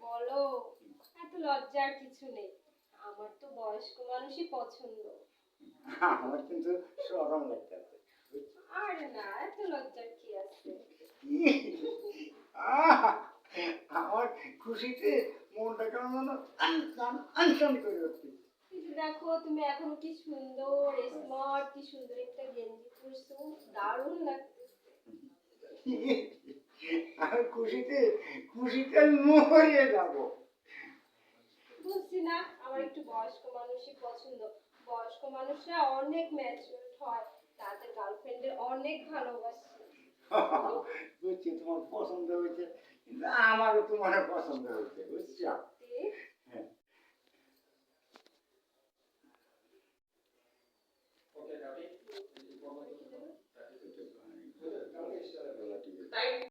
বলো এত লজ্জার কিছু নেই। আমার তো বয়স্ক মানুষই পছন্দ। আমার কিন্তু সরম লাগতেছে আরে না এত লজ্জার কি আছে? আমার খুশিতে মনটা কেমন যেন আনসান আনসান করে কিন্তু দেখো তুমি এখন কি সুন্দর স্মার্ট কি সুন্দর একটা গেঞ্জি পরছো দারুণ লাগতেছে। আমি খুশিতে খুশিতে মরে যাব। বুঝছি না আমার একটু বয়স্ক মানুষই পছন্দ। বয়স্ক মানুষরা অনেক ম্যাচিউর হয় তাদের গার্লফ্রেন্ডের অনেক ভালোবাসে। বুঝছি তোমার পছন্দ হয়েছে কিন্তু আমারও তোমার পছন্দ হয়েছে বুঝছ?